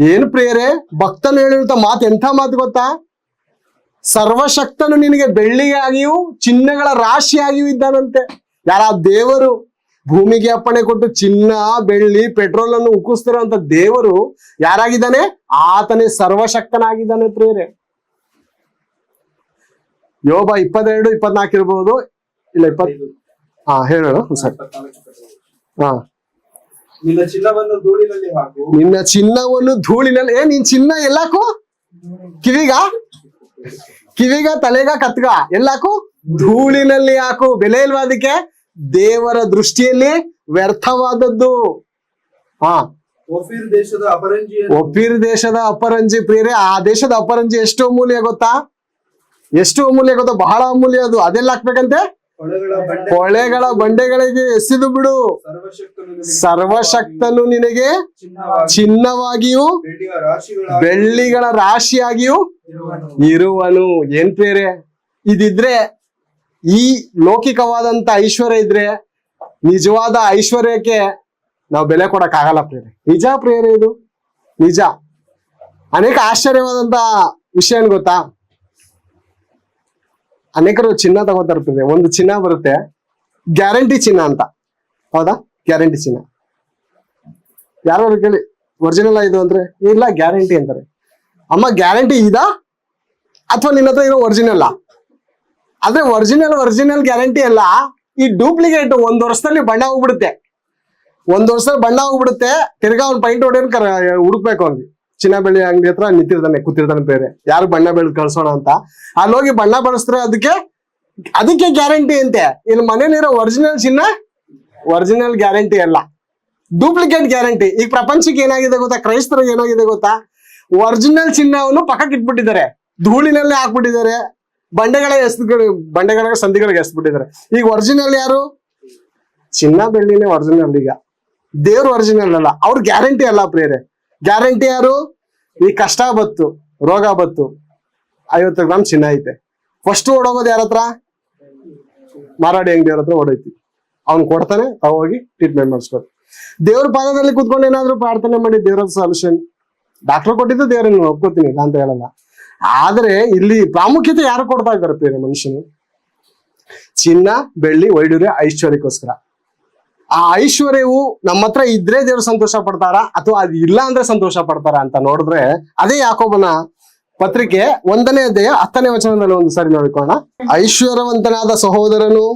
ಏನು ಪ್ರೇರೆ ಭಕ್ತನು ಹೇಳಿರುವಂತ ಮಾತು ಎಂಥ ಮಾತು ಗೊತ್ತಾ? ಸರ್ವಶಕ್ತನು ನಿನಗೆ ಬೆಳ್ಳಿಯಾಗಿಯೂ ಚಿನ್ನಗಳ ರಾಶಿಯಾಗಿಯೂ ಇದ್ದಾನಂತೆ. ಯಾರ ದೇವರು ಭೂಮಿಗೆ ಅಪ್ಪಣೆ ಕೊಟ್ಟು ಚಿನ್ನ ಬೆಳ್ಳಿ ಪೆಟ್ರೋಲ್ ಅನ್ನು ಉಕ್ಕಿಸ್ತಿರೋಂತ ದೇವರು ಯಾರಾಗಿದ್ದಾನೆ? ಆತನೇ ಸರ್ವಶಕ್ತನಾಗಿದ್ದಾನೆ ಪ್ರೇರೆ ಯೋಬ ಇಪ್ಪತ್ತೆರಡು ಇಪ್ಪತ್ನಾಲ್ಕು ಇರ್ಬೋದು. ಇಲ್ಲ ಇಪ್ಪತ್ ಹಾ ಹೇಳೋಣ ಸರಿ. ಹಾ. ನಿನ್ನ ಚಿನ್ನವನ್ನು ಧೂಳಿನಲ್ಲಿ ಹಾಕು. ನಿನ್ನ ಚಿನ್ನವನ್ನು ಧೂಳಿನಲ್ಲಿ ಏ ನಿನ್ ಚಿನ್ನ ಎಲ್ಲಾಕು? ಕಿವಿಗ? ಕಿವಿಗ ತಲೆಗ ಕತ್ಗ ಎಲ್ಲಾಕು? ಧೂಳಿನಲ್ಲಿ ಹಾಕು. ಬೆಲೆ ಇಲ್ವಾ ಅದಕ್ಕೆ? ದೇವರ ದೃಷ್ಟಿಯಲ್ಲಿ ವ್ಯರ್ಥವಾದದ್ದು. ಹಾ. ಓಫೀರ್ ದೇಶದ ಅಪರಂಜಿ ಒಪ್ಪಿರ್ ದೇಶದ ಅಪರಂಜಿ ಪ್ರಿಯರೇ ಆ ದೇಶದ ಅಪರಂಜಿ ಎಷ್ಟು ಅಮೂಲ್ಯ ಗೊತ್ತಾ? ಎಷ್ಟು ಅಮೂಲ್ಯ ಗೊತ್ತಾ? ಬಹಳ ಅಮೂಲ್ಯ ಅದು. ಅದೆಲ್ಲ ಹಾಕ್ಬೇಕಂತೆ? ಹೊಳೆಗಳ ಬಂಡೆಗಳಿಗೆ ಎಸೆದು ಬಿಡು. ಸರ್ವಶಕ್ತನು ನಿನಗೆ ಚಿನ್ನವಾಗಿಯೂ ಬೆಳ್ಳಿಗಳ ರಾಶಿಯಾಗಿಯೂ ಇರುವನು. ಏನ್ ಪೇರೆ ಇದಿದ್ರೆ ಈ ಲೌಕಿಕವಾದಂತ ಐಶ್ವರ್ಯ ಇದ್ರೆ ನಿಜವಾದ ಐಶ್ವರ್ಯಕ್ಕೆ ನಾವು ಬೆಲೆ ಕೊಡಕ್ ಆಗಲ್ಲ ಪ್ರೇರೆ ನಿಜ ಪ್ರೇರೆ ಇದು? ನಿಜ. ಅನೇಕ ಆಶ್ಚರ್ಯವಾದಂತ ವಿಷಯ ಏನ್ ಗೊತ್ತಾ? ಅನೇಕರು ಚಿನ್ನ ತಗೋತಾರೆ ಒಂದು ಚಿನ್ನ ಬರುತ್ತೆ. ಗ್ಯಾರಂಟಿ ಚಿನ್ನ ಅಂತ. ಹೌದಾ? ಗ್ಯಾರಂಟಿ ಚಿನ್ನ. ಯಾರು ಕೇಳಿ? ಒರಿಜಿನಲ್ ಇದು ಅಂದ್ರೆ? ಇಲ್ಲ, ಗ್ಯಾರಂಟಿ ಅಂತಾರೆ. ಅಮ್ಮ, ಗ್ಯಾರಂಟಿ ಇದಾ? ಅಥವಾ ನಿನ್ನ ಹತ್ರ ಇರೋ ಒರಿಜಿನಲ್ ಆದ್ರೆ ಒರಿಜಿನಲ್ ಒರಿಜಿನಲ್ ಗ್ಯಾರಂಟಿ ಅಲ್ಲ. ಈ ಡೂಪ್ಲಿಕೇಟ್ ಒಂದ್ ವರ್ಷದಲ್ಲಿ ಬಣ್ಣ ಹೋಗ್ಬಿಡುತ್ತೆ. ಒಂದ್ ವರ್ಷದಲ್ಲಿ ಬಣ್ಣ ಹೋಗ್ಬಿಡುತ್ತೆ. ತಿರ್ಗಾ ಅವ್ನ್ ಪೈಂಟ್ ಹೊಡೆಯೋನ್ ಹುಡುಕ್ಬೇಕು ಅವ್ನಿಗೆ. ಚಿನ್ನ ಬೆಳ್ಳಿ ಅಂಗಡಿ ಹತ್ರ ನಿಂತಿರ್ತಾನೆ, ಕೂತಿರ್ತಾನೆ ಬೇರೆ. ಯಾರು ಬಣ್ಣ ಬೆಳೆದು ಕಳ್ಸೋಣ ಅಂತ. ಅಲ್ಲಿ ಹೋಗಿ ಬಣ್ಣ ಬಳಸ್ತಾರೆ ಅದಕ್ಕೆ ಅದಕ್ಕೆ ಗ್ಯಾರಂಟಿ ಅಂತೆ. ಇಲ್ಲಿ ಮನೇಲಿರೋ ಒರಿಜಿನಲ್ ಚಿನ್ನ ಒರಿಜಿನಲ್ ಗ್ಯಾರಂಟಿ ಅಲ್ಲ. ಡೂಪ್ಲಿಕೇಟ್ ಗ್ಯಾರಂಟಿ ಈಗ ಪ್ರಪಂಚಕ್ಕೆ ಏನಾಗಿದೆ ಗೊತ್ತಾ? ಕ್ರೈಸ್ತರಿಗೆ ಏನಾಗಿದೆ ಗೊತ್ತಾ? ಒರಿಜಿನಲ್ ಚಿನ್ನವನ್ನು ಪಕ್ಕಕ್ಕೆ ಇಟ್ಬಿಟ್ಟಿದ್ದಾರೆ. ಧೂಳಿನಲ್ಲೇ ಹಾಕ್ಬಿಟ್ಟಿದ್ದಾರೆ. ಬಂಡೆಗಳ ಎಸ್ದು ಬಂಡೆಗಳ ಸಂಧಿಗಳಿಗೆ ಎಸ್ಬಿಟ್ಟಿದ್ದಾರೆ ಈಗ ಒರಿಜಿನಲ್ ಯಾರು? ಚಿನ್ನ ಬೆಳ್ಳಿನೇ ಒರಿಜಿನಲ್ ಈಗ. ದೇವ್ರ ಒರಿಜಿನಲ್ ಅಲ್ಲ. ಅವ್ರ ಗ್ಯಾರಂಟಿ ಅಲ್ಲ ಪ್ರೇರೆ ಗ್ಯಾರಂಟಿ ಯಾರು? ಈ ಕಷ್ಟ ಬತ್ತು ರೋಗ ಬತ್ತು ಐವತ್ತು ಗ್ರಾಮ್ ಚಿನ್ನ ಐತೆ. ಫಸ್ಟ್ ಓಡೋಗೋದು ಯಾರ ಹತ್ರ? ಮಾರಾಡಿ ಅಂಗಡಿ ಹತ್ರ ಓಡೈತಿ ಅವ್ನು ಕೊಡ್ತಾನೆ, ತಾವ್ ಹೋಗಿ ಟ್ರೀಟ್ಮೆಂಟ್ ಮಾಡಿಸ್ಬೇಕು ದೇವ್ರ ಪಾದದಲ್ಲಿ ಕುತ್ಕೊಂಡು ಏನಾದ್ರು ಪ್ರಾರ್ಥನೆ ಮಾಡಿ ದೇವ್ರ ಸೊಲ್ಯೂಷನ್ ಡಾಕ್ಟರ್ ಕೊಟ್ಟಿದ್ದು ದೇವ್ರನ್ನ ಒಪ್ಕೋತೀನಿ ಅಂತ ಹೇಳಲ್ಲ. ಆದ್ರೆ ಇಲ್ಲಿ ಪ್ರಾಮುಖ್ಯತೆ ಯಾರು ಕೊಡ್ತಾ ಇದ್ದಾರೆ ಮನುಷ್ಯನು? ಚಿನ್ನ, ಬೆಳ್ಳಿ ವೈಡೂರ್ಯ ಐಶ್ವರ್ಯಕ್ಕೋಸ್ಕರ. ಆ ಐಶ್ವರ್ಯವು ನಮ್ಮ ಹತ್ರ ಇದ್ರೆ ದೇವ್ರು ಸಂತೋಷ ಪಡ್ತಾರ ಅಥವಾ ಅದು ಇಲ್ಲ ಅಂದ್ರೆ ಸಂತೋಷ ಪಡ್ತಾರ ಅಂತ ನೋಡಿದ್ರೆ ಅದೇ ಯಾಕೋಬನ ಪತ್ರಿಕೆ ಒಂದನೇ ಅಧ್ಯಾಯ ಹತ್ತನೇ ವಚನದಲ್ಲಿ ಒಂದು ಸಾರಿ ನೋಡಿಕೊಳ್ಳ ಐಶ್ವರ್ಯವಂತನಾದ ಸಹೋದರನು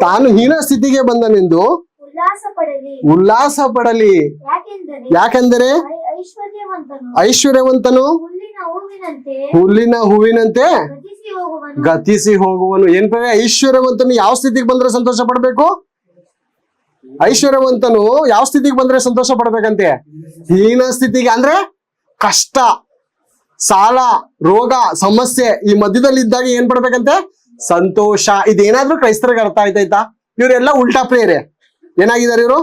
ತಾನು ಹೀನ ಸ್ಥಿತಿಗೆ ಬಂದನೆಂದು ಉಲ್ಲಾಸ ಪಡಲಿ. ಯಾಕೆಂದರೆ ಐಶ್ವರ್ಯವಂತನು ಹುಲ್ಲಿನ ಹೂವಿನಂತೆ ಗತಿಸಿ ಹೋಗುವನು. ಏನ್ ಐಶ್ವರ್ಯವಂತನು ಯಾವ ಸ್ಥಿತಿಗೆ ಬಂದ್ರೆ ಸಂತೋಷ ಪಡ್ಬೇಕು? ಐಶ್ವರ್ಯವಂತನು ಯಾವ ಸ್ಥಿತಿಗೆ ಬಂದ್ರೆ ಸಂತೋಷ ಪಡ್ಬೇಕಂತೆ? ಹೀನ ಸ್ಥಿತಿಗೆ ಅಂದ್ರೆ ಕಷ್ಟ, ಸಾಲ, ರೋಗ, ಸಮಸ್ಯೆ ಈ ಮಧ್ಯದಲ್ಲಿ ಇದ್ದಾಗ ಏನ್ ಪಡ್ಬೇಕಂತೆ? ಸಂತೋಷ. ಇದೇನಾದ್ರೂ ಕ್ರೈಸ್ತರಿಗೆ ಅರ್ಥ ಆಯ್ತಾಯ್ತಾ ಇವರೆಲ್ಲ ಉಲ್ಟಾ ಪ್ರೇರೆ. ಏನಾಗಿದ್ದಾರೆ ಇವರು?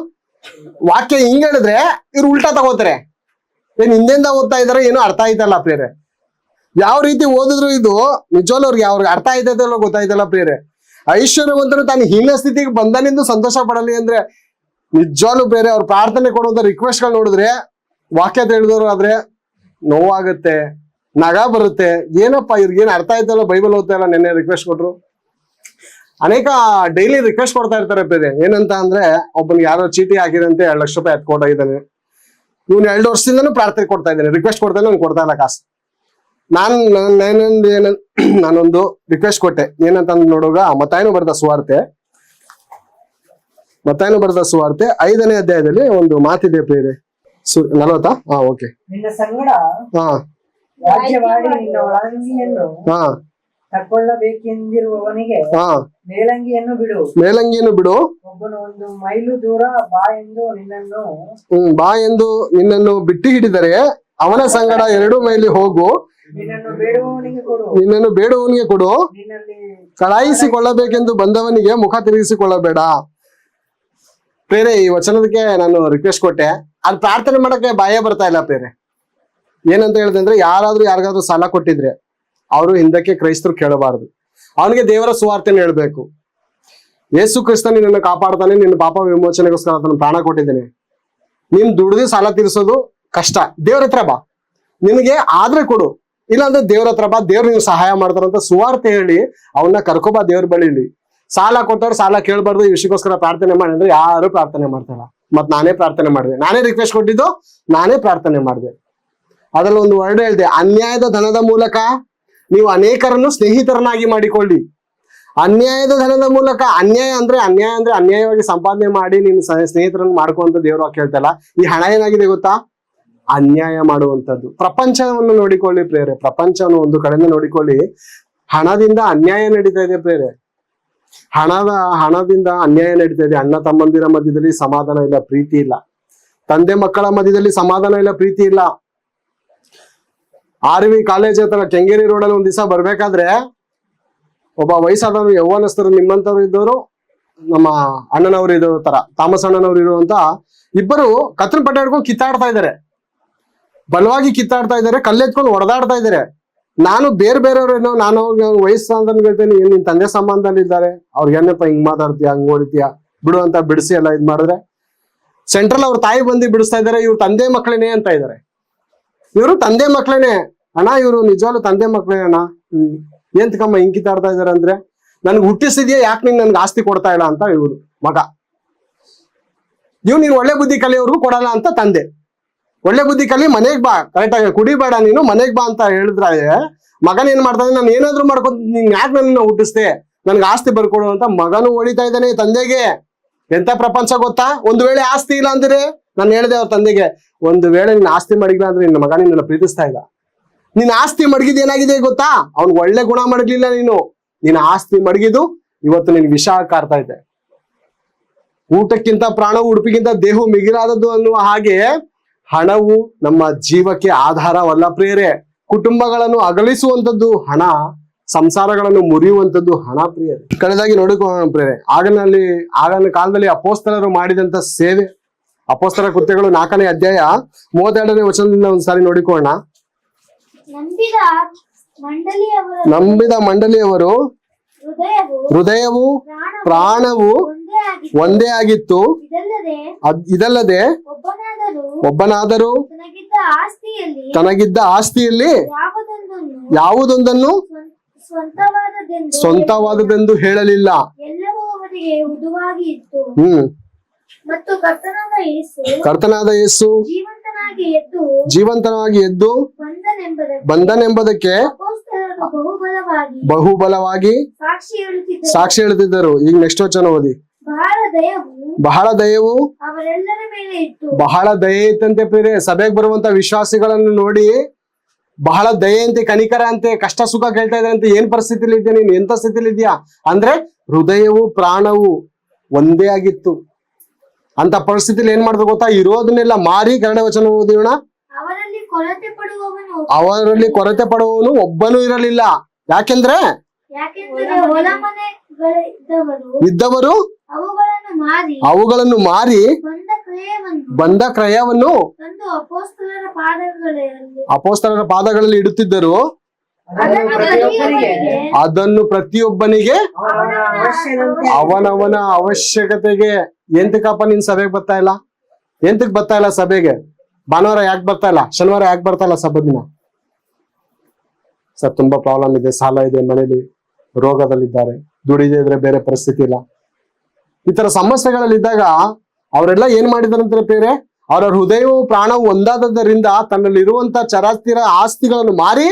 ವಾಕ್ಯ ಹಿಂಗ್ ಹೇಳಿದ್ರೆ ಇವ್ರು ಉಲ್ಟಾ ತಗೋತಾರೆ. ಏನ್ ಹಿಂದೆಂದ ಓದ್ತಾ ಇದಾರೆ ಏನು ಅರ್ಥ ಆಯ್ತಲ್ಲ ಪ್ರೇರೆ. ಯಾವ ರೀತಿ ಓದಿದ್ರು ಇದು ನಿಜವಲ್ಲ ಅವ್ರಿಗೆ ಅವ್ರಿಗೆ ಅರ್ಥ ಆಯ್ತದಲ್ಲ ಗೊತ್ತಾಯ್ತಲ್ಲ ಪ್ರಿಯರೇ? ಐಶ್ವರ್ಯವಂತನು ತಾನು ಹೀನ ಸ್ಥಿತಿಗೆ ಬಂದನೆಂದು ಸಂತೋಷ ಪಡಲಿ ಅಂದ್ರೆ ನಿಜವಾಗ್ಲೂ ಬೇರೆ ಅವ್ರ ಪ್ರಾರ್ಥನೆ ಕೊಡುವಂತ ರಿಕ್ವೆಸ್ಟ್ಗಳು ನೋಡಿದ್ರೆ, ವಾಕ್ಯ ತಿಳಿದವರು ಆದ್ರೆ ನೋವಾಗುತ್ತೆ, ನಗ ಬರುತ್ತೆ. ಏನಪ್ಪ ಇವ್ರಿಗೇನು ಅರ್ಥ ಆಯ್ತಲ್ಲ ಬೈಬಲ್ ಓದ್ತಾ ನೆನ್ನೆ ರಿಕ್ವೆಸ್ಟ್ ಕೊಟ್ರು. ಅನೇಕ ಡೈಲಿ ರಿಕ್ವೆಸ್ಟ್ ಕೊಡ್ತಾ ಇರ್ತಾರೆ ಬೇರೆ ಏನಂತ ಅಂದ್ರೆ, ಒಬ್ಬನಿಗೆ ಯಾರೋ ಚೀಟಿ ಹಾಕಿದಂತೆ ಎರಡು ಲಕ್ಷ ರೂಪಾಯಿ ಎತ್ಕೊಟ್ಟ ಇದ್ದಾನೆ ಇವ್ನು ಎರಡು ವರ್ಷದಿಂದನೂ ಪ್ರಾರ್ಥನೆ ಕೊಡ್ತಾ ಇದ್ದಾನೆ. ರಿಕ್ವೆಸ್ಟ್ ಕೊಡ್ತಾನೆ ಅವ್ನು ಕೊಡ್ತಾ ಇಲ್ಲ ಕಾಸು. ನಾನ್ ನಾನ್- ನಾನೊಂದು ಏನ ನಾನೊಂದು ರಿಕ್ವೆಸ್ಟ್ ಕೊಟ್ಟೆ. ಏನಂತ ನೋಡುವಾಗ ಮತಾಯನು ಬರೆದ ಸುವಾರ್ತೆ. ಮತ್ತಾಯನು ಬರೆದ ಸುವಾರ್ತೆ. ಐದನೇ ಅಧ್ಯಾಯದಲ್ಲಿ ಒಂದು ಮಾತಿದೆ ಪ್ರೇರೆ ಸು ನಲವತ್ತಾ? ಹಾ ಓಕೆ. ಹಾ. ಹಾ. ಮೇಲಂಗಿಯನ್ನು ಬಿಡು. ಮೇಲಂಗಿಯನ್ನು ಬಿಡು. ಒಬ್ಬನು ಒಂದು ಮೈಲು ದೂರ ಬಾ ಎಂದು ನಿನ್ನನ್ನು ಹ್ಮ್ ಬಾ ಎಂದು ನಿನ್ನನ್ನು ಬಿಟ್ಟು ಹಿಡಿದರೆ ಅವನ ಸಂಗಡ ಎರಡು ಮೈಲಿ ಹೋಗು. ನಿನ್ನನ್ನು ಬೇಡುವವನಿಗೆ ಕೊಡು. ಕಳಾಯಿಸಿಕೊಳ್ಳಬೇಕೆಂದು ಬಂದವನಿಗೆ ಮುಖ ತಿರುಗಿಸಿಕೊಳ್ಳಬೇಡ. ಬೇರೆ ಈ ವಚನದಕ್ಕೆ ನಾನು ರಿಕ್ವೆಸ್ಟ್ ಕೊಟ್ಟೆ. ಅದು ಪ್ರಾರ್ಥನೆ ಮಾಡಕ್ಕೆ ಭಯ ಬರ್ತಾ ಇಲ್ಲ ಬೇರೆ ಏನಂತ ಹೇಳಿದೆ ಅಂದ್ರೆ ಯಾರಾದ್ರೂ ಯಾರಿಗಾದ್ರೂ ಸಾಲ ಕೊಟ್ಟಿದ್ರೆ ಅವರು ಹಿಂದಕ್ಕೆ ಕ್ರೈಸ್ತರು ಕೇಳಬಾರದು. ಅವನಿಗೆ ದೇವರ ಸುವಾರ್ತೆನ ಹೇಳ್ಬೇಕು. ಯೇಸು ಕ್ರಿಸ್ತ ನಿನ್ನನ್ನು ಕಾಪಾಡ್ತಾನೆ ನಿನ್ನ ಪಾಪ ವಿಮೋಚನೆಗೋಸ್ಕರ ಅದನ್ನು ಪ್ರಾಣ ಕೊಟ್ಟಿದ್ದೇನೆ. ನೀನ್ ದುಡ್ದು ಸಾಲ ತೀರಿಸೋದು ಕಷ್ಟ. ದೇವ್ರ ಹತ್ರ ಬಾ. ನಿನಗೆ ಆದ್ರೆ ಕೊಡು. ಇಲ್ಲಾಂದ್ರೆ ದೇವ್ರ ಹತ್ರ ಬಾ, ದೇವ್ರು ನೀವು ಸಹಾಯ ಮಾಡ್ತಾರಂತ ಸುವಾರ್ತೆ ಹೇಳಿ ಅವನ್ನ ಕರ್ಕೊಬಾ ದೇವ್ರ ಬಳಿಲಿ. ಸಾಲ ಕೊಟ್ಟವ್ರು ಸಾಲ ಕೇಳಬಾರ್ದು, ಈ ವಿಷಯಕ್ಕೋಸ್ಕರ ಪ್ರಾರ್ಥನೆ ಮಾಡಿ ಅಂದ್ರೆ ಯಾರು ಪ್ರಾರ್ಥನೆ ಮಾಡ್ತಾರ ಮತ್ ನಾನೇ ಪ್ರಾರ್ಥನೆ ಮಾಡಿದೆ. ನಾನೇ ರಿಕ್ವೆಸ್ಟ್ ಕೊಟ್ಟಿದ್ದು, ನಾನೇ ಪ್ರಾರ್ಥನೆ ಮಾಡಿದೆ. ಅದ್ರಲ್ಲಿ ಒಂದು ವರ್ಡ್ ಹೇಳಿದೆ, ಅನ್ಯಾಯದ ಧನದ ಮೂಲಕ ನೀವು ಅನೇಕರನ್ನು ಸ್ನೇಹಿತರನ್ನಾಗಿ ಮಾಡಿಕೊಳ್ಳಿ. ಅನ್ಯಾಯದ ಧನದ ಮೂಲಕ, ಅನ್ಯಾಯ ಅಂದ್ರೆ ಅನ್ಯಾಯ ಅಂದ್ರೆ ಅನ್ಯಾಯವಾಗಿ ಸಂಪಾದನೆ ಮಾಡಿ ಸ- ಸ್ನೇಹಿತರನ್ನು ಮಾಡ್ಕೊಂತ ದೇವ್ರು ಕೇಳ್ತಲ್ಲ ಈ ಹಣ ಏನಾಗಿದೆ ಗೊತ್ತಾ? ಅನ್ಯಾಯ ಮಾಡುವಂತದ್ದು ಪ್ರಪಂಚವನ್ನು ನೋಡಿಕೊಳ್ಳಿ ಪ್ರೇರೆ ಪ್ರಪಂಚವನ್ನು ಒಂದು ಕಡೆಯಿಂದ ನೋಡಿಕೊಳ್ಳಿ. ಹಣದಿಂದ ಅನ್ಯಾಯ ನಡೀತಾ ಇದೆ ಪ್ರೇರೆ ಹಣದ, ಹಣದಿಂದ ಅನ್ಯಾಯ ನಡೀತಾ ಇದೆ. ಅಣ್ಣ ತಮ್ಮಂದಿರ ಮಧ್ಯದಲ್ಲಿ ಸಮಾಧಾನ ಇಲ್ಲ, ಪ್ರೀತಿ ಇಲ್ಲ. ತಂದೆ ಮಕ್ಕಳ ಮಧ್ಯದಲ್ಲಿ ಸಮಾಧಾನ ಇಲ್ಲ, ಪ್ರೀತಿ ಇಲ್ಲ. ಆರ್ ವಿ ಕಾಲೇಜ್ ಹತ್ರ ಕೆಂಗೇರಿ ರೋಡಲ್ಲಿ ಒಂದ್ ದಿವಸ ಬರ್ಬೇಕಾದ್ರೆ ಒಬ್ಬ ವಯಸ್ಸಾದವರು, ಯೌವನಸ್ಥರು ನಿಮ್ಮಂತವ್ರು ಇದ್ದವರು, ನಮ್ಮ ಅಣ್ಣನವರು ಇರೋ ತರ ತಾಮಸ್ ಅಣ್ಣನವ್ರು ಇರುವಂತ ಇಬ್ಬರು ಕತ್ತನ ಪಟ್ಟೆ ಕಿತ್ತಾಡ್ತಾ ಇದ್ದಾರೆ. ಬಲವಾಗಿ ಕಿತ್ತಾಡ್ತಾ ಇದ್ದಾರೆ, ಕಲ್ಲೆತ್ಕೊಂಡು ಹೊಡೆದಾಡ್ತಾ ಇದ್ದಾರೆ. ನಾನು ಬೇರೆ ಬೇರೆಯವ್ರೇನೋ, ನಾನು ಅವ್ರಿಗೆ ಅಂತ ಹೇಳ್ತೇನೆ ನಿನ್ ತಂದೆ ಸಂಬಂಧದಲ್ಲಿದ್ದಾರೆ ಅವ್ರಿಗೆ ಏನಪ್ಪ ಹಿಂಗ್ ಮಾತಾಡ್ತೀಯ, ಹಂಗ್ ಹೊಡಿತೀಯ? ಬಿಡು ಅಂತ ಬಿಡಿಸಿ ಎಲ್ಲ ಇದ್ ಮಾಡಿದ್ರೆ. ಸೆಂಟ್ರಲ್ ಅವ್ರ ತಾಯಿ ಬಂದು ಬಿಡಿಸ್ತಾ ಇದ್ದಾರೆ, ಇವ್ರು ತಂದೆ ಮಕ್ಕಳೇನೆ ಅಂತ ಇದ್ದಾರೆ. ಇವರು ತಂದೆ ಮಕ್ಕಳೇನೆ ಅಣ್ಣ, ಇವರು ನಿಜವಾಗ್ಲು ತಂದೆ ಮಕ್ಕಳೇ ಅಣ್ಣ. ಏನ್ ಕಮ್ಮ ಹಿಂಗ್ ಕಿತ್ತಾಡ್ತಾ ಇದಾರೆ ಅಂದ್ರೆ, ನನ್ಗೆ ಹುಟ್ಟಿಸಿದ್ಯಾ, ಯಾಕೆ ನೀನ್ ನನ್ಗೆ ಆಸ್ತಿ ಕೊಡ್ತಾ ಇಲ್ಲ ಅಂತ ಇವ್ರು ಮಗ. ಇವ್ ನೀನ್ ಒಳ್ಳೆ ಬುದ್ಧಿ ಕಲಿಯೋರ್ಗು ಕೊಡಲ್ಲ ಅಂತ ತಂದೆ. ಒಳ್ಳೆ ಬುದ್ಧಿ ಕಲಿ, ಮನೆಗ್ ಬಾ. ಕರೆಕ್ಟ್ ಆಗಿ ಕುಡಿಬೇಡ ನೀನು, ಮನೆಗ್ ಬಾ ಅಂತ ಹೇಳಿದ್ರೆ ಮಗನ್ ಏನ್ ಮಾಡ್ತಾನೆ ನಾನು ಏನಾದ್ರು ಮಾಡ್ಕೊಂತ ನೀನ್ ಯಾಕೆ ನನ್ನ ಹುಟ್ಟಿಸ್ದೆ? ನನ್ಗೆ ಆಸ್ತಿ ಬರ್ಕೊಡು ಅಂತ ಮಗನು ಹೊಡಿತಾ ಇದ್ದಾನೆ ತಂದೆಗೆ. ಎಂತ ಪ್ರಪಂಚ ಗೊತ್ತಾ? ಒಂದು ವೇಳೆ ಆಸ್ತಿ ಇಲ್ಲ ಅಂದ್ರೆ? ನಾನು ಹೇಳಿದೆ ಅವ್ರ ತಂದೆಗೆ, ಒಂದು ವೇಳೆ ನೀನ್ ಆಸ್ತಿ ಮಡಗಿಲ್ಲ ಅಂದ್ರೆ ನಿನ್ನ ಮಗ ನಿನ್ನ ಪ್ರೀತಿಸ್ತಾ ಇಲ್ಲ. ನಿನ್ನ ಆಸ್ತಿ ಮಡಗಿದ್ ಏನಾಗಿದೆ ಗೊತ್ತಾ? ಅವ್ನ್ ಒಳ್ಳೆ ಗುಣ ಮಡಗ್ಲಿಲ್ಲ ನೀನು. ನಿನ್ನ ಆಸ್ತಿ ಮಡಗಿದು ಇವತ್ತು ನಿನ್ ವಿಷ ಕಾರ್ತಾ ಇದೆ. ಊಟಕ್ಕಿಂತ ಪ್ರಾಣ, ಉಡುಪಿಗಿಂತ ದೇಹವು ಮಿಗಿಲಾದದ್ದು ಅನ್ನುವ ಹಾಗೆ ಹಣವು ನಮ್ಮ ಜೀವಕ್ಕೆ ಆಧಾರವಲ್ಲ ಪ್ರಿಯರೇ. ಕುಟುಂಬಗಳನ್ನು ಅಗಲಿಸುವಂತದ್ದು ಹಣ ಸಂಸಾರಗಳನ್ನು ಮುರಿಯುವಂತದ್ದು ಹಣ ಪ್ರಿಯರೇ. ಕಳೆದಾಗಿ ನೋಡಿಕೊಳ್ಳೋಣ ಪ್ರಿಯರೇ. ಆಗನಲ್ಲಿ ಆಗಿನ ಕಾಲದಲ್ಲಿ ಅಪೋಸ್ತಲರು ಮಾಡಿದಂತ ಸೇವೆ ಅಪೋಸ್ತರ ಕೃತ್ಯಗಳು ನಾಲ್ಕನೇ ಅಧ್ಯಾಯ ಮೂವತ್ತೆರಡನೇ ವಚನದಿಂದ ಒಂದ್ಸಾರಿ ನೋಡಿಕೊಳ್ಳೋಣ. ನಂಬಿದ ಮಂಡಳಿಯವರ ಹೃದಯವು ಪ್ರಾಣವು ಒಂದೇ ಆಗಿತ್ತು. ಇದಲ್ಲದೆ ಇದಲ್ಲದೆ ಒಬ್ಬನಾದರೂ ಒಬ್ಬನಾದರೂ ತನಗಿದ್ದ ಆಸ್ತಿಯಲ್ಲಿ ಯಾವುದೊಂದನ್ನು ಸ್ವಂತವಾದದೆಂದು ಹೇಳಲಿಲ್ಲ. ಹ್ಮ್. ಕರ್ತನಾದ ಯೇಸು ಜೀವಂತನಾಗಿ ಎದ್ದು ಬಂದನೆಂಬುದಕ್ಕೆ ಬಹುಬಲವಾಗಿ ಸಾಕ್ಷಿ ಹೇಳುತ್ತಿದ್ದರು. ಈಗ ನೆಕ್ಸ್ಟ್ ವಚನ ಓದಿ. ಬಹಳ ದಯವು ಬಹಳ ದಯ ಇತ್ತಂತೆ ಪ್ರಿಯರೇ. ಸಭೆಗೆ ಬರುವಂತ ವಿಶ್ವಾಸಿಗಳನ್ನು ನೋಡಿ ಬಹಳ ದಯೆ ಅಂತೆ ಕನಿಕರ ಅಂತೆ ಕಷ್ಟ ಸುಖ ಕೇಳ್ತಾ ಇದ್ದಾರೆ ಅಂತ ಏನ್ ಪರಿಸ್ಥಿತಿಲಿ ಇದೆಯಾ ನೀನು? ಎಂತ ಸ್ಥಿತಿಲಿ ಇದೆಯಾ ಅಂದ್ರೆ ಹೃದಯವು ಪ್ರಾಣವು ಒಂದೇ ಆಗಿತ್ತು. ಅಂತ ಪರಿಸ್ಥಿತಿಲಿ ಏನ್ ಮಾಡಿದ್ರು ಗೊತ್ತಾ? ಇರೋದನ್ನೆಲ್ಲ ಮಾರಿ ಕನ್ನಡ ವಚನ ಓದಿಯೋಣ. ಅವರಲ್ಲಿ ಕೊರತೆ ಪಡುವವನು ಒಬ್ಬನೂ ಇರಲಿಲ್ಲ. ಯಾಕೆಂದ್ರೆ ಇದ್ದವರು ಅವುಗಳನ್ನು ಮಾರಿ ಬಂದ ಕ್ರಯವನ್ನು ಅಪೋಸ್ತಲರ ಪಾದಗಳಲ್ಲಿ ಇಡುತ್ತಿದ್ದರು. ಅದನ್ನು ಪ್ರತಿಯೊಬ್ಬನಿಗೆ ಅವನವನ ಅವಶ್ಯಕತೆಗೆ. ಎಂತಕ್ಕಪ್ಪ ನಿನ್ ಸಭೆಗೆ ಬರ್ತಾ ಇಲ್ಲ? ಎಂತಕ್ ಬರ್ತಾ ಇಲ್ಲ ಸಭೆಗೆ? ಭಾನುವಾರ ಯಾಕೆ ಬರ್ತಾ ಇಲ್ಲ? ಶನಿವಾರ ಯಾಕೆ ಬರ್ತಾ ಇಲ್ಲ ಸಭೆ ದಿನ? ಸರ್ ತುಂಬಾ ಪ್ರಾಬ್ಲಮ್ ಇದೆ. ಸಾಲ ಇದೆ ಮನೇಲಿ ರೋಗದಲ್ಲಿದ್ದಾರೆ. ದುಡಿದೇ ಇದ್ರೆ ಬೇರೆ ಪರಿಸ್ಥಿತಿ ಇಲ್ಲ. ಈ ತರ ಸಮಸ್ಯೆಗಳಲ್ಲಿದ್ದಾಗ ಅವರೆಲ್ಲ ಏನ್ ಅಂತ ಬೇರೆ ಅವರ ಹೃದಯವು ಪ್ರಾಣವು ಒಂದಾದದ್ದರಿಂದ ತನ್ನಲ್ಲಿರುವಂತ ಚರಾಸ್ತಿರ ಆಸ್ತಿಗಳನ್ನು ಮಾರಿ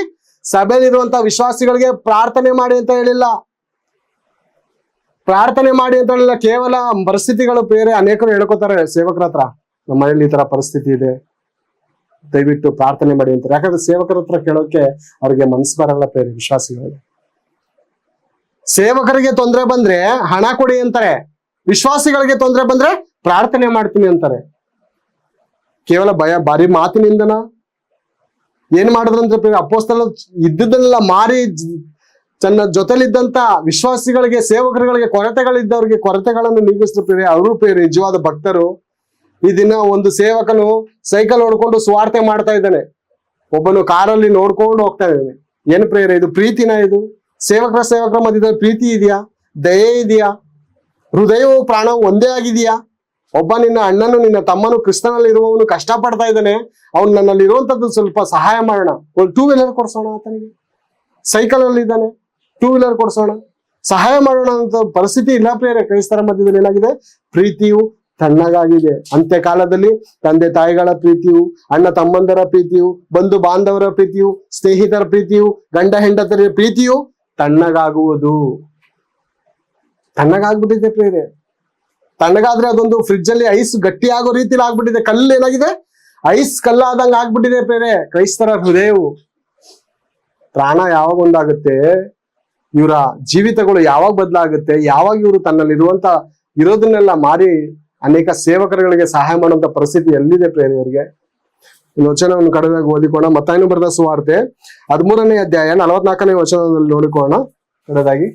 ಸಭೆಯಲ್ಲಿರುವಂತ ವಿಶ್ವಾಸಿಗಳಿಗೆ ಪ್ರಾರ್ಥನೆ ಮಾಡಿ ಅಂತ ಹೇಳಿಲ್ಲ. ಪ್ರಾರ್ಥನೆ ಮಾಡಿ ಅಂತ ಹೇಳಿಲ್ಲ, ಕೇವಲ ಪರಿಸ್ಥಿತಿಗಳು ಬೇರೆ ಅನೇಕರು ಹೇಳ್ಕೊತಾರೆ, ಸೇವಕರ ಹತ್ರ, ನಮ್ಮ ಮನೇಲಿ ಈ ತರ ಪರಿಸ್ಥಿತಿ ಇದೆ, ದಯವಿಟ್ಟು ಪ್ರಾರ್ಥನೆ ಮಾಡಿ ಅಂತಾರೆ ಯಾಕಂದ್ರೆ ಸೇವಕರ ಹತ್ರ ಕೇಳೋಕೆ ಅವ್ರಿಗೆ ಮನ್ಸು ಬರಲ್ಲ ಬೇರೆ ವಿಶ್ವಾಸಿಗಳಿಗೆ. ಸೇವಕರಿಗೆ ತೊಂದರೆ ಬಂದ್ರೆ ಹಣ ಕೊಡಿ ಅಂತಾರೆ. ವಿಶ್ವಾಸಿಗಳಿಗೆ ತೊಂದರೆ ಬಂದ್ರೆ ಪ್ರಾರ್ಥನೆ ಮಾಡ್ತೀನಿ ಅಂತಾರೆ. ಕೇವಲ ಭಯ ಬಾರಿ ಮಾತಿನಿಂದನ? ಏನ್ ಮಾಡಿದ್ರಂದ್ರೆ ಅಪ್ಪೋಸ್ತಲ ಇದ್ದದನ್ನೆಲ್ಲ ಮಾರಿ ತನ್ನ ಜೊತೆಲಿದ್ದಂತ ವಿಶ್ವಾಸಿಗಳಿಗೆ, ಸೇವಕರುಗಳಿಗೆ ಕೊರತೆಗಳಿದ್ದವ್ರಿಗೆ ಕೊರತೆಗಳನ್ನು ನೀಗಿಸ್ತಾರೆ ಅವರು ಪೇರು ನಿಜವಾದ ಭಕ್ತರು. ಈ ದಿನ ಒಂದು ಸೇವಕನು ಸೈಕಲ್ ಹೊಡ್ಕೊಂಡು ಸ್ವಾರ್ಥ ಮಾಡ್ತಾ ಇದ್ದಾನೆ. ಒಬ್ಬನು ಕಾರಲ್ಲಿ ನೋಡ್ಕೊಂಡು ಹೋಗ್ತಾ ಇದ್ದಾನೆ. ಏನು ಪ್ರೇರ ಇದು ಪ್ರೀತಿನ ಇದು? ಸೇವಕರ ಸೇವಕರ ಮಧ್ಯದಲ್ಲಿ ಪ್ರೀತಿ ಇದೆಯಾ? ದಯೆ ಇದೆಯಾ? ಹೃದಯವು ಪ್ರಾಣವು ಒಂದೇ ಆಗಿದೆಯಾ? ಒಬ್ಬ ನಿನ್ನ ಅಣ್ಣನು ನಿನ್ನ ತಮ್ಮನು ಕ್ರಿಸ್ತನಲ್ಲಿ ಇರುವವನು ಕಷ್ಟ ಪಡ್ತಾ ಇದ್ದಾನೆ, ಅವ್ನು ನನ್ನಲ್ಲಿ ಇರುವಂತದ್ದು ಸ್ವಲ್ಪ ಸಹಾಯ ಮಾಡೋಣ. ಒಂದು ಟೂ ವೀಲರ್ ಕೊಡ್ಸೋಣ ಆತನಿಗೆ. ಸೈಕಲ್ ಅಲ್ಲಿ ಇದ್ದಾನೆ. ಟೂ ವೀಲರ್ ಕೊಡ್ಸೋಣ. ಸಹಾಯ ಮಾಡೋಣ ಅಂತ ಪರಿಸ್ಥಿತಿ ಇಲ್ಲ ಪ್ರಿಯರೇ, ಕ್ರೈಸ್ತರ ಮಧ್ಯದಲ್ಲಿ ಏನಾಗಿದೆ? ಪ್ರೀತಿಯು ತಣ್ಣಗಾಗಿದೆ. ಅಂತ್ಯಕಾಲದಲ್ಲಿ ತಂದೆ ತಾಯಿಗಳ ಪ್ರೀತಿಯು, ಅಣ್ಣ ತಮ್ಮಂದರ ಪ್ರೀತಿಯು, ಬಂಧು ಬಾಂಧವರ ಪ್ರೀತಿಯು, ಸ್ನೇಹಿತರ ಪ್ರೀತಿಯು, ಗಂಡ ಹೆಂಡತರ ಪ್ರೀತಿಯು ತಣ್ಣಗಾಗುವುದು. ತಣ್ಣಗಾಗ್ಬಿಟ್ಟಿದೆ ಪ್ರೇರೆ ತಣ್ಣಗಾದ್ರೆ ಅದೊಂದು ಫ್ರಿಡ್ಜ್ ಅಲ್ಲಿ ಐಸ್ ಗಟ್ಟಿ ಆಗೋ ರೀತಿಲಿ ಆಗ್ಬಿಟ್ಟಿದೆ. ಕಲ್ಲು ಏನಾಗಿದೆ? ಐಸ್ ಕಲ್ಲಾದಂಗ ಆಗ್ಬಿಟ್ಟಿದೆ ಪ್ರೇರೆ ಕ್ರೈಸ್ತರ ಹೃದಯವು. ಪ್ರಾಣ ಯಾವಾಗ ಒಂದಾಗುತ್ತೆ? ಇವರ ಜೀವಿತಗಳು ಯಾವಾಗ ಬದಲಾಗುತ್ತೆ? ಯಾವಾಗ ಇವರು ತನ್ನಲ್ಲಿರುವಂತ ಇರೋದನ್ನೆಲ್ಲ ಮಾರಿ ಅನೇಕ ಸೇವಕರುಗಳಿಗೆ ಸಹಾಯ ಮಾಡುವಂತ ಪರಿಸ್ಥಿತಿ ಎಲ್ಲಿದೆ ಪ್ರೇರೆ ಅವರಿಗೆ? ಒಂದು ವಚನವನ್ನು ಕಡಿಮೆಯಾಗಿ ಓದಿಕೋಣ ಮತ್ತಾಯನು ಬರೆದ ಸುವಾರ್ತೆ. ಹದಿಮೂರನೇ ಅಧ್ಯಾಯ ನಲವತ್ನಾಲ್ಕನೇ ವಚನದಲ್ಲಿ ನೋಡಿಕೋಣ ಕಡೆದಾಗಿ.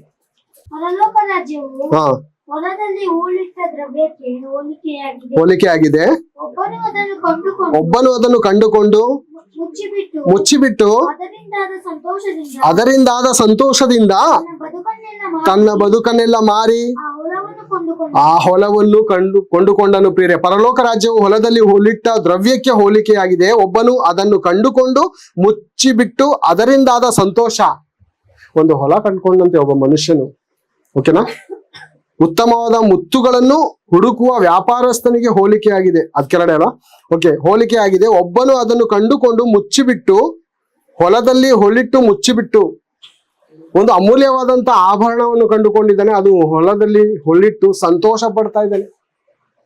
ಪರಲೋಕ ರಾಜ್ಯವು ಹಾ. ಹೊಲದಲ್ಲಿ ಹೂಳಿಟ್ಟ ದ್ರವ್ಯಕ್ಕೆ ಹೋಲಿಕೆಯಾಗಿದೆ ಹೋಲಿಕೆ ಆಗಿದೆ. ಒಬ್ಬನು ಅದನ್ನು ಕೊಂಡುಕೊಂಡು ಒಬ್ಬನು ಅದನ್ನು ಕಂಡುಕೊಂಡು ಮುಚ್ಚಿಬಿಟ್ಟು ಮುಚ್ಚಿಬಿಟ್ಟು ಅದರಿಂದಾದ ಸಂತೋಷದಿಂದ ಅದರಿಂದಾದ ಸಂತೋಷದಿಂದ ತನ್ನ ಬದುಕನ್ನೆಲ್ಲ ಮಾರಿ ತನ್ನ ಬದುಕನ್ನೆಲ್ಲ ಮಾರಿ ಆ ಹೊಲವನ್ನು ಕೊಂಡುಕೊಂಡು ಆ ಹೊಲವನ್ನು ಕಂಡು ಕೊಂಡುಕೊಂಡನು ಪ್ರಿಯರೇ. ಪರಲೋಕ ರಾಜ್ಯವು ಹೊಲದಲ್ಲಿ ಹೋಲಿಟ್ಟ ದ್ರವ್ಯಕ್ಕೆ ಹೋಲಿಕೆಯಾಗಿದೆ. ಒಬ್ಬನು ಅದನ್ನು ಕಂಡುಕೊಂಡು ಮುಚ್ಚಿಬಿಟ್ಟು ಅದರಿಂದಾದ ಸಂತೋಷ. ಒಂದು ಹೊಲ ಕಂಡುಕೊಂಡಂತೆ ಒಬ್ಬ ಮನುಷ್ಯನು. ಓಕೆನಾ? ಉತ್ತಮವಾದ ಮುತ್ತುಗಳನ್ನು ಹುಡುಕುವ ವ್ಯಾಪಾರಸ್ಥನಿಗೆ ಹೋಲಿಕೆಯಾಗಿದೆ. ಅದ್ ಕೆಳಗಡೆ ಅಲ್ಲ. ಓಕೆ ಹೋಲಿಕೆ ಆಗಿದೆ ಒಬ್ಬನು ಅದನ್ನು ಕಂಡುಕೊಂಡು ಮುಚ್ಚಿಬಿಟ್ಟು, ಹೊಲದಲ್ಲಿ ಹೊಳಿಟ್ಟು ಮುಚ್ಚಿಬಿಟ್ಟು, ಒಂದು ಅಮೂಲ್ಯವಾದಂತ ಆಭರಣವನ್ನು ಕಂಡುಕೊಂಡಿದ್ದಾನೆ. ಅದು ಹೊಲದಲ್ಲಿ ಹೊಳ್ಳಿಟ್ಟು ಸಂತೋಷ ಪಡ್ತಾ ಇದ್ದಾನೆ.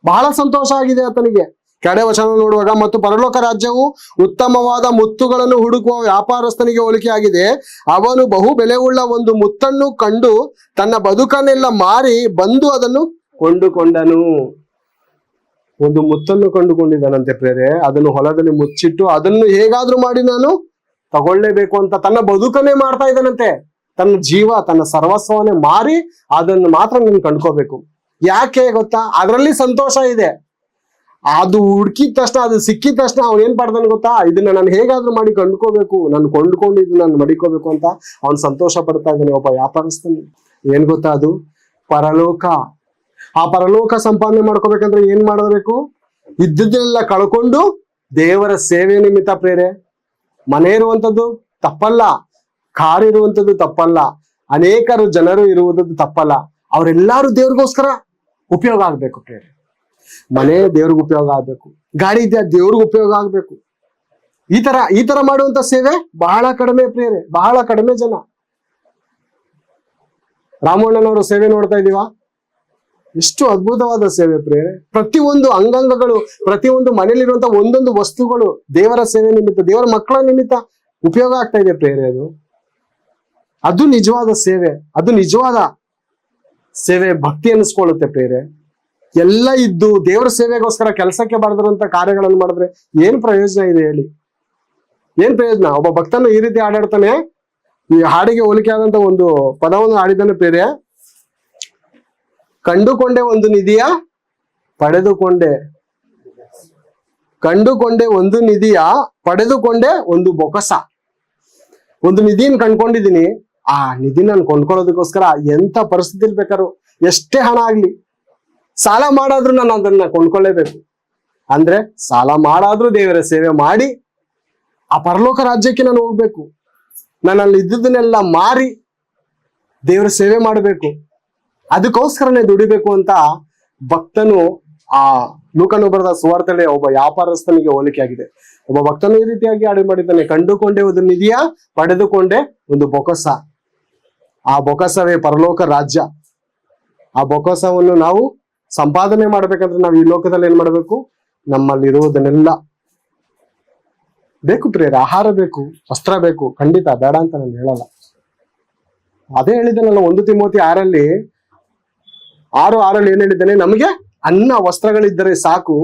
ಬಹಳ ಸಂತೋಷ ಆಗಿದೆ ಆತನಿಗೆ. ಕೆಡೆ ವಚನ ನೋಡುವಾಗ, ಮತ್ತು ಪರಲೋಕ ರಾಜ್ಯವು ಉತ್ತಮವಾದ ಮುತ್ತುಗಳನ್ನು ಹುಡುಕುವ ವ್ಯಾಪಾರಸ್ಥನಿಗೆ ಹೋಲಿಕೆಯಾಗಿದೆ. ಅವನು ಬಹು ಬೆಲೆಯುಳ್ಳ ಒಂದು ಮುತ್ತನ್ನು ಕಂಡು ತನ್ನ ಬದುಕನ್ನೆಲ್ಲ ಮಾರಿ ಬಂದು ಅದನ್ನು ಕೊಂಡುಕೊಂಡನು. ಒಂದು ಮುತ್ತನ್ನು ಕಂಡುಕೊಂಡಿದ್ದಾನಂತೆ ಪ್ರೇರೆ, ಅದನ್ನು ಹೊಲದಲ್ಲಿ ಮುಚ್ಚಿಟ್ಟು ಅದನ್ನು ಹೇಗಾದ್ರೂ ಮಾಡಿ ನಾನು ತಗೊಳ್ಳೇಬೇಕು ಅಂತ ತನ್ನ ಬದುಕನ್ನೇ ಮಾಡ್ತಾ ಇದ್ದಾನಂತೆ. ತನ್ನ ಜೀವ, ತನ್ನ ಸರ್ವಸ್ವವನ್ನೇ ಮಾರಿ ಅದನ್ನು ಮಾತ್ರ ನೀನು ಕಂಡ್ಕೋಬೇಕು. ಯಾಕೆ ಗೊತ್ತಾ? ಅದರಲ್ಲಿ ಸಂತೋಷ ಇದೆ. ಅದು ಹುಡುಕಿದ ತಕ್ಷಣ, ಅದು ಸಿಕ್ಕಿದ ತಕ್ಷಣ ಅವ್ನು ಏನ್ ಗೊತ್ತಾ? ಇದನ್ನ ನಾನು ಹೇಗಾದ್ರೂ ಮಾಡಿ ಕಂಡ್ಕೋಬೇಕು, ನಾನು ಕೊಂಡ್ಕೊಂಡು ಇದನ್ನ ನಾನು ಮಡಿಕೋಬೇಕು ಅಂತ ಅವ್ನ್ ಸಂತೋಷ ಪಡ್ತಾ ಇದ್ದಾನೆ, ಒಬ್ಬ ವ್ಯಾಪಾರಿಸ್ತಾನೆ ಏನ್ ಗೊತ್ತಾ ಅದು? ಪರಲೋಕ. ಆ ಪರಲೋಕ ಸಂಪಾದನೆ ಮಾಡ್ಕೋಬೇಕಂದ್ರೆ ಏನ್ ಮಾಡಬೇಕು? ಇದ್ದದ್ದೆಲ್ಲ ಕಳ್ಕೊಂಡು ದೇವರ ಸೇವೆ ನಿಮಿತ್ತ ಪ್ರೇರೆ. ಮನೆ ಇರುವಂತದ್ದು ತಪ್ಪಲ್ಲ, ಕಾರ್ ಇರುವಂತದ್ದು ತಪ್ಪಲ್ಲ, ಅನೇಕರು ಜನರು ಇರುವುದು ತಪ್ಪಲ್ಲ. ಅವರೆಲ್ಲರೂ ದೇವ್ರಿಗೋಸ್ಕರ ಉಪಯೋಗ ಆಗ್ಬೇಕು ಪ್ರೇರೆ. ಮನೆ ದೇವ್ರಿಗೆ ಉಪಯೋಗ ಆಗ್ಬೇಕು. ಗಾಡಿ ಇದೆಯಾ, ದೇವ್ರಿಗೆ ಉಪಯೋಗ ಆಗ್ಬೇಕು. ಈ ತರ ಈ ತರ ಮಾಡುವಂತ ಸೇವೆ ಬಹಳ ಕಡಿಮೆ ಪ್ರೇರೆ ಬಹಳ ಕಡಿಮೆ ಜನ. ರಾಮಣ್ಣನವರು ಸೇವೆ ನೋಡ್ತಾ ಇದೀವ? ಎಷ್ಟು ಅದ್ಭುತವಾದ ಸೇವೆ ಪ್ರೇರೆ ಪ್ರತಿಯೊಂದು ಅಂಗಾಂಗಗಳು, ಪ್ರತಿಯೊಂದು ಮನೆಯಲ್ಲಿರುವಂತ ಒಂದೊಂದು ವಸ್ತುಗಳು ದೇವರ ಸೇವೆ ನಿಮಿತ್ತ, ದೇವರ ಮಕ್ಕಳ ನಿಮಿತ್ತ ಉಪಯೋಗ ಆಗ್ತಾ ಇದೆ ಪ್ರೇರೆ ಅದು. ಅದು ನಿಜವಾದ ಸೇವೆ, ಅದು ನಿಜವಾದ ಸೇವೆ ಭಕ್ತಿ ಅನ್ನಿಸ್ಕೊಳ್ಳುತ್ತೆ ಪ್ರೇರೆ ಎಲ್ಲ ಇದ್ದು ದೇವರ ಸೇವೆಗೋಸ್ಕರ ಕೆಲಸಕ್ಕೆ ಬರೆದಿರುವಂತ ಕಾರ್ಯಗಳನ್ನು ಮಾಡಿದ್ರೆ ಏನ್ ಪ್ರಯೋಜನ ಇದೆ ಹೇಳಿ? ಏನ್ ಪ್ರಯೋಜನ? ಒಬ್ಬ ಭಕ್ತನ ಈ ರೀತಿ ಆಡಾಡ್ತಾನೆ, ಈ ಹಾಡಿಗೆ ಹೋಲಿಕೆ ಆದಂತ ಒಂದು ಪದವನ್ನು ಹಾಡಿದ್ದಾನೆ ಬೇರೆ ಕಂಡುಕೊಂಡೆ ಒಂದು ನಿಧಿಯ? ಪಡೆದುಕೊಂಡೆ. ಕಂಡುಕೊಂಡೆ ಒಂದು ನಿಧಿಯ? ಪಡೆದುಕೊಂಡೆ ಒಂದು ಬೊಕಸ. ಒಂದು ನಿಧಿನ ಕಂಡ್ಕೊಂಡಿದೀನಿ ಆ ನಿಧಿ ನಾನು ಕೊಂಡ್ಕೊಳ್ಳೋದಕ್ಕೋಸ್ಕರ ಎಂತ ಪರಿಸ್ಥಿತಿ ಬೇಕಾದ್ರು ಎಷ್ಟೇ ಹಣ ಆಗ್ಲಿ ಸಾಲ ಮಾಡಾದ್ರೂ ನಾನು ಅದನ್ನ ಕೊಂಡ್ಕೊಳ್ಳೇಬೇಕು. ಅಂದ್ರೆ ಸಾಲ ಮಾಡಾದ್ರೂ ದೇವರ ಸೇವೆ ಮಾಡಿ ಆ ಪರಲೋಕ ರಾಜ್ಯಕ್ಕೆ ನಾನು ಹೋಗ್ಬೇಕು. ನಾನು ಅಲ್ಲಿ ಇದ್ದುದನ್ನೆಲ್ಲ ಮಾರಿ ದೇವರ ಸೇವೆ ಮಾಡಬೇಕು. ಅದಕ್ಕೋಸ್ಕರನೇ ದುಡಿಬೇಕು ಅಂತ ಭಕ್ತನು ಆ ಲೂಕನು ಬರೆದ ಒಬ್ಬ ವ್ಯಾಪಾರಸ್ಥನಿಗೆ ಹೋಲಿಕೆ ಆಗಿದೆ. ಒಬ್ಬ ಭಕ್ತನು ಈ ರೀತಿಯಾಗಿ ಆಡಿ ಮಾಡಿದ್ದಾನೆ, ಕಂಡುಕೊಂಡೆ ಒಂದು ನಿಧಿಯ, ಪಡೆದುಕೊಂಡೆ ಒಂದು ಬೊಕಸ. ಆ ಬೊಕಸವೇ ಪರಲೋಕ ರಾಜ್ಯ. ಆ ಬೊಕಸವನ್ನು ನಾವು ಸಂಪಾದನೆ ಮಾಡ್ಬೇಕಂದ್ರೆ ನಾವು ಈ ಲೋಕದಲ್ಲಿ ಏನ್ ಮಾಡ್ಬೇಕು? ನಮ್ಮಲ್ಲಿರುವುದನ್ನೆಲ್ಲ ಬೇಕು ಪ್ರೇರ ಆಹಾರ ಬೇಕು, ವಸ್ತ್ರ ಬೇಕು, ಖಂಡಿತ ಬೇಡ ಅಂತ ನಾನು ಹೇಳಲ್ಲ. ಅದೇ ಹೇಳಿದ್ದೇನಲ್ಲ ಒಂದು ತಿಮೋತಿ ಆರಲ್ಲಿ, ಆರು ಆರಲ್ಲಿ ಏನ್ ಹೇಳಿದ್ದೇನೆ, ನಮಗೆ ಅನ್ನ ವಸ್ತ್ರಗಳಿದ್ದರೆ ಸಾಕು.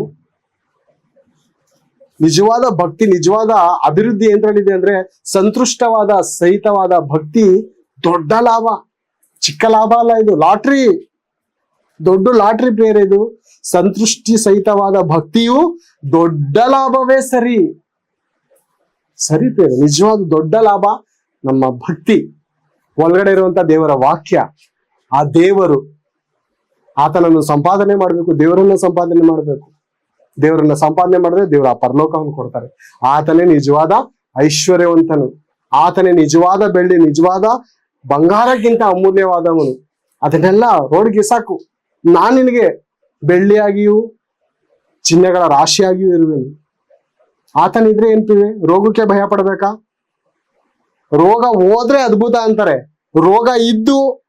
ನಿಜವಾದ ಭಕ್ತಿ, ನಿಜವಾದ ಅಭಿವೃದ್ಧಿ ಏನ್ ಹೇಳಿದೆ ಅಂದ್ರೆ ಸಂತೃಷ್ಟವಾದ, ಸಹಿತವಾದ ಭಕ್ತಿ, ದೊಡ್ಡ ಲಾಭ, ಚಿಕ್ಕ ಲಾಭ ಅಲ್ಲ ಇದು, ಲಾಟ್ರಿ. ದೊಡ್ಡ ಲಾಟ್ರಿ ಪ್ಲೇಯರ್ ಇದು. ಸಂತೃಷ್ಟಿ ಸಹಿತವಾದ ಭಕ್ತಿಯು ದೊಡ್ಡ ಲಾಭವೇ ಸರಿ. ಸರಿ ಪ್ರೇರ ನಿಜವಾದ ದೊಡ್ಡ ಲಾಭ ನಮ್ಮ ಭಕ್ತಿ. ಒಳಗಡೆ ಇರುವಂತ ದೇವರ ವಾಕ್ಯ, ಆ ದೇವರು ಆತನನ್ನು ಸಂಪಾದನೆ ಮಾಡಬೇಕು, ದೇವರನ್ನ ಸಂಪಾದನೆ ಮಾಡಬೇಕು. ದೇವರನ್ನ ಸಂಪಾದನೆ ಮಾಡಿದ್ರೆ ದೇವರ ಆ ಪರಲೋಕವನ್ನು ಕೊಡ್ತಾರೆ. ಆತನೇ ನಿಜವಾದ ಐಶ್ವರ್ಯವಂತನು. ಆತನೇ ನಿಜವಾದ ಬೆಳ್ಳಿ, ನಿಜವಾದ ಬಂಗಾರಕ್ಕಿಂತ ಅಮೂಲ್ಯವಾದವನು. ಅದನ್ನೆಲ್ಲ ರೋಡ್ಗೆ ಸಾಕು. ನಾನು ನಿನಗೆ ಬೆಳ್ಳಿಯಾಗಿಯೂ, ಚಿಹ್ನೆಗಳ ರಾಶಿಯಾಗಿಯೂ ಇರುವೆನು. ಆತನಿದ್ರೆ ಏನ್ತಿವೆ ರೋಗಕ್ಕೆ ಭಯ ಪಡಬೇಕಾ? ರೋಗ ಹೋದ್ರೆ ಅದ್ಭುತ ಅಂತಾರೆ. ರೋಗ ಇದ್ದು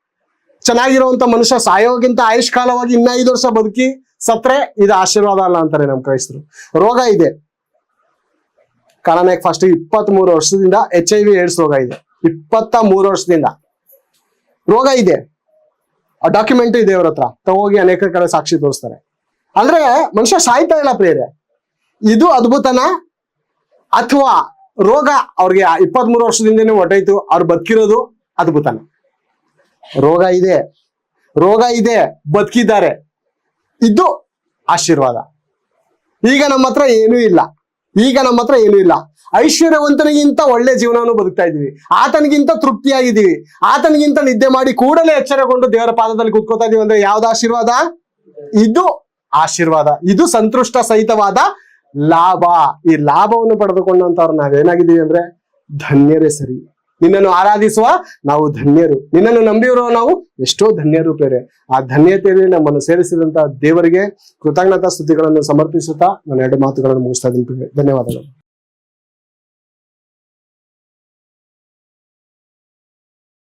ಚೆನ್ನಾಗಿರುವಂತ ಮನುಷ್ಯ ಸಾಯೋಗಿಂತ ಆಯುಷ್ಕಾಲವಾಗಿ ಇನ್ನ ಐದು ವರ್ಷ ಬದುಕಿ ಸತ್ರೆ, ಇದು ಆಶೀರ್ವಾದ ಅಲ್ಲ ಅಂತಾರೆ ನಮ್ ಕ್ರೈಸ್ತರು. ರೋಗ ಇದೆ. ಕಾರಣಕ್ಕೆ ಫಸ್ಟ್ ಇಪ್ಪತ್ತ್ ಮೂರು ವರ್ಷದಿಂದ ಎಚ್ ಐ ವಿ ಏಡ್ಸ್ ರೋಗ ಇದೆ. ಇಪ್ಪತ್ತ ಮೂರು ವರ್ಷದಿಂದ. ರೋಗ ಇದೆ. ಆ ಡಾಕ್ಯುಮೆಂಟ್ ಇದೆ ಅವ್ರ ಹತ್ರ. ತಗೋಗಿ ಅನೇಕ ಕಡೆ ಸಾಕ್ಷಿ ತೋರಿಸ್ತಾರೆ. ಅಂದ್ರೆ ಮನುಷ್ಯ ಸಾಯ್ತಾ ಇಲ್ಲ ಪ್ರೇರೆ ಇದು ಅದ್ಭುತನ? ಅಥವಾ ರೋಗ ಅವ್ರಿಗೆ ಇಪ್ಪತ್ತ್ ಮೂರು ವರ್ಷದಿಂದನೇ ಹೊಟ್ಟೈತು ಅವ್ರು ಬದುಕಿರೋದು ಅದ್ಭುತನ? ರೋಗ ಇದೆ. ರೋಗ ಇದೆ, ಬದುಕಿದ್ದಾರೆ. ಇದು ಆಶೀರ್ವಾದ. ಈಗ ನಮ್ಮ ಹತ್ರ ಏನೂ ಇಲ್ಲ. ಈಗ ನಮ್ಮ ಹತ್ರ ಏನೂ ಇಲ್ಲ. ಐಶ್ವರ್ಯವಂತನಿಗಿಂತ ಒಳ್ಳೆ ಜೀವನವನ್ನು ಬದುಕ್ತಾ ಇದ್ದೀವಿ. ಆತನಿಗಿಂತ ತೃಪ್ತಿಯಾಗಿದ್ದೀವಿ. ಆತನಿಗಿಂತ ನಿದ್ದೆ ಮಾಡಿ ಕೂಡಲೇ ಎಚ್ಚರಗೊಂಡು ದೇವರ ಪಾದದಲ್ಲಿ ಕೂತ್ಕೋತಾ ಇದೀವಿ ಅಂದ್ರೆ ಯಾವ್ದು ಆಶೀರ್ವಾದ? ಇದು ಆಶೀರ್ವಾದ. ಇದು ಸಂತುಷ್ಟ ಸಹಿತವಾದ ಲಾಭ. ಈ ಲಾಭವನ್ನು ಪಡೆದುಕೊಂಡಂತವ್ರು ನಾವೇನಾಗಿದ್ದೀವಿ ಅಂದ್ರೆ ಧನ್ಯರೇ ಸರಿ. ನಿನ್ನನ್ನು ಆರಾಧಿಸುವ ನಾವು ಧನ್ಯರು. ನಿನ್ನನ್ನು ನಂಬಿರುವ ನಾವು ಎಷ್ಟೋ ಧನ್ಯರು ಪ್ರೇರೆ ಆ ಧನ್ಯತೆಯಲ್ಲಿ ನಮ್ಮನ್ನು ಸೇರಿಸಿದಂತಹ ದೇವರಿಗೆ ಕೃತಜ್ಞತಾ ಸ್ತುತಿಗಳನ್ನು ಸಮರ್ಪಿಸುತ್ತಾ ನಾನು ಎರಡು ಮಾತುಗಳನ್ನು ಮುಗಿಸ್ತಾ ಇದ್ದೀನಿ ಧನ್ಯವಾದಗಳು.